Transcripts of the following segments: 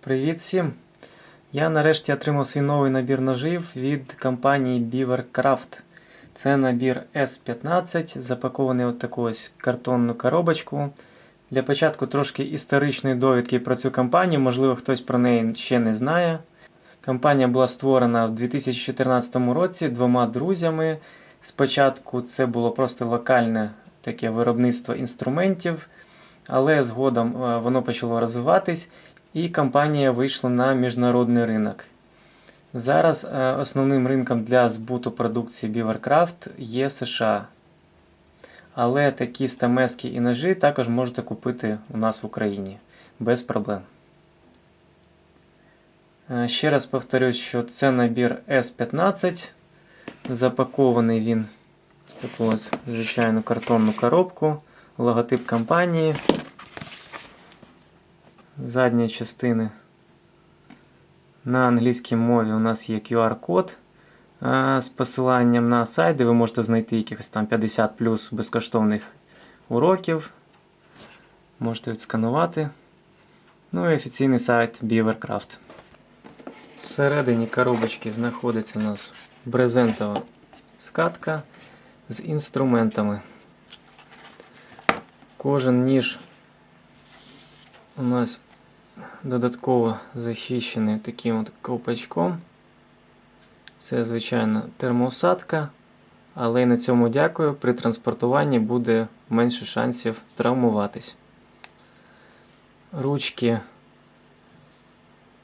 Привіт всім! Я нарешті отримав свій новий набір ножів від компанії Beaver Craft. Це набір S15, запакований в таку ось картонну коробочку. Для початку трошки історичної довідки про цю компанію, можливо, хтось про неї ще не знає. Компанія була створена в 2014 році двома друзями. Спочатку це було просто локальне таке виробництво інструментів, але згодом е, воно почало розвиватись і компанія вийшла на міжнародний ринок. Зараз е, основним ринком для збуту продукції Beavercraft є США. Але такі стамески і ножі також можете купити у нас в Україні без проблем. Е, Ще раз повторюсь, що це набір S15. Запакований він в таку ось звичайну картонну коробку, логотип компанії задньої частини. На англійській мові у нас є QR-код з посиланням на сайт, де ви можете знайти якихось там 50 плюс безкоштовних уроків. Можете відсканувати. Ну і офіційний сайт Beavercraft. Всередині коробочки знаходиться у нас брезентова скатка з інструментами. Кожен ніж у нас додатково захищений таким от ковпачком. Це, звичайно, термоусадка, але й на цьому дякую. При транспортуванні буде менше шансів травмуватись. Ручки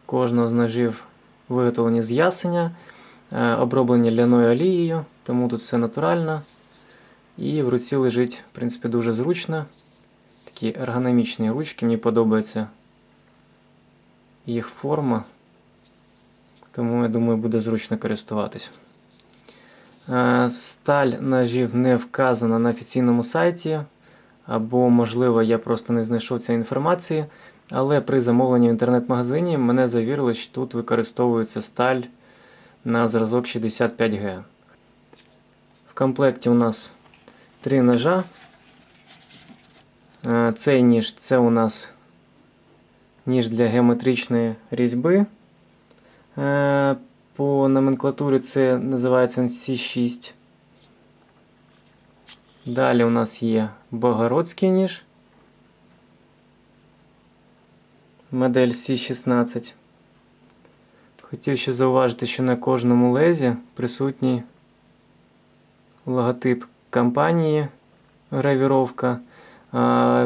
кожного з ножів виготовлені з ясеня, е, оброблені ляною олією, тому тут все натурально. І в руці лежить, в принципі, дуже зручно. Такі ергономічні ручки, мені подобається їх форма, тому я думаю, буде зручно користуватись. Е, Сталь ножів не вказана на офіційному сайті, або, можливо, я просто не знайшов цієї інформації. Але при замовленні в інтернет-магазині мене завірили, що тут використовується сталь на зразок 65G. В комплекті у нас три ножа. Е, Цей ніж це у нас ніж для геометричної різьби. Е, По номенклатурі це називається C6. Далі у нас є Богородський ніж. Модель C16. Хотів ще зауважити, що на кожному лезі присутній логотип компанії гравіровка.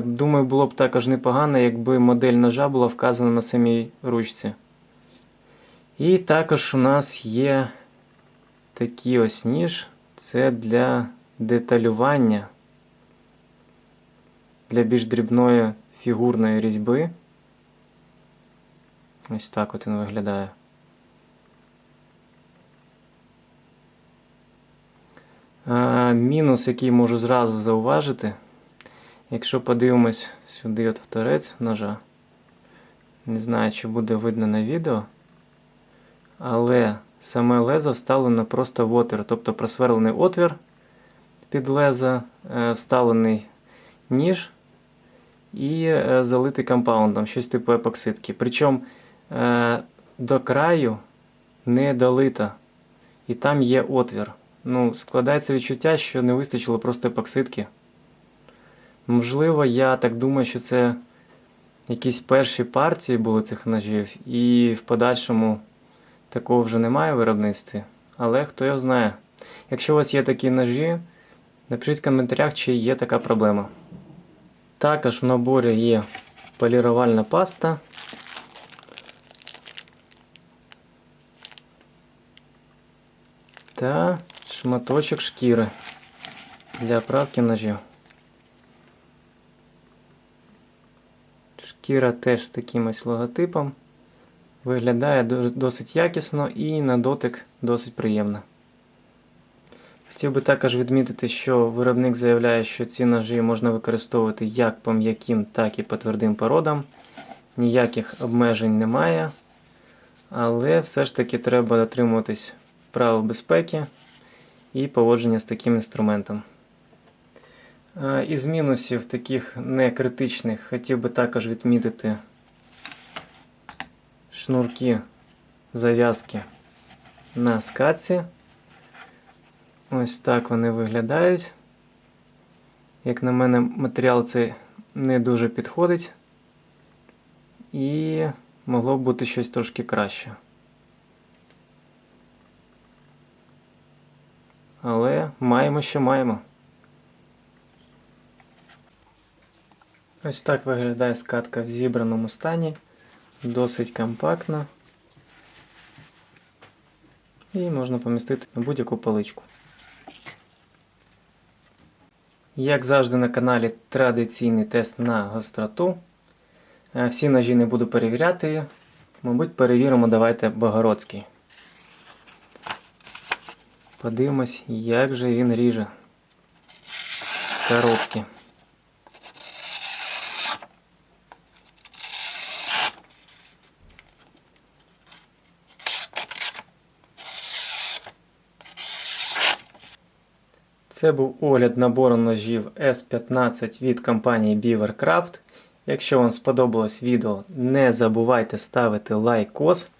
Думаю, було б також непогано, якби модель ножа була вказана на самій ручці. І також у нас є такий ось ніж. Це для деталювання, для більш дрібної фігурної різьби. Ось так от він виглядає. Мінус, який можу зразу зауважити, якщо подивимось сюди от в торець ножа, не знаю, чи буде видно на відео, але саме лезо вставлено просто в отвір, тобто просверлений отвір під лезо, е, вставлений ніж і е, залитий компаундом, щось типу епоксидки. Причому е, до краю не долито, і там є отвір. Ну, Складається відчуття, що не вистачило просто епоксидки. Можливо, я так думаю, що це якісь перші партії були цих ножів, і в подальшому такого вже немає в виробництві. Але хто його знає. Якщо у вас є такі ножі, напишіть в коментарях, чи є така проблема. Також в наборі є полірувальна паста. Та шматочок шкіри для оправки ножів. Шкіра теж з таким ось логотипом. Виглядає досить якісно і на дотик досить приємно. Хотів би також відмітити, що виробник заявляє, що ці ножі можна використовувати як по м'яким, так і по твердим породам. Ніяких обмежень немає. Але все ж таки треба дотримуватись правил безпеки і поводження з таким інструментом. Е, Із мінусів таких некритичних хотів би також відмітити шнурки зав'язки на скатці. Ось так вони виглядають. Як на мене, матеріал цей не дуже підходить. І могло б бути щось трошки краще. Але маємо, що маємо. Ось так виглядає скатка в зібраному стані. Досить компактна. І можна помістити на будь-яку поличку. Як завжди на каналі традиційний тест на гостроту. Е, Всі ножі не буду перевіряти. Мабуть, перевіримо давайте Богородський. Подивимось, як же він ріже коробки. Це був огляд набору ножів S15 від компанії Beavercraft. Якщо вам сподобалось відео, не забувайте ставити лайкос.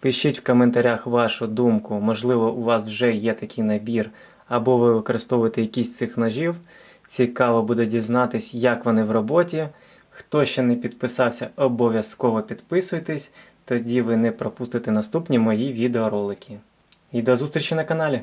Пишіть в коментарях вашу думку. Можливо, у вас вже є такий набір, або ви використовуєте якісь цих ножів. Цікаво буде дізнатись, як вони в роботі. Хто ще не підписався, обов'язково підписуйтесь, тоді ви не пропустите наступні мої відеоролики. І до зустрічі на каналі!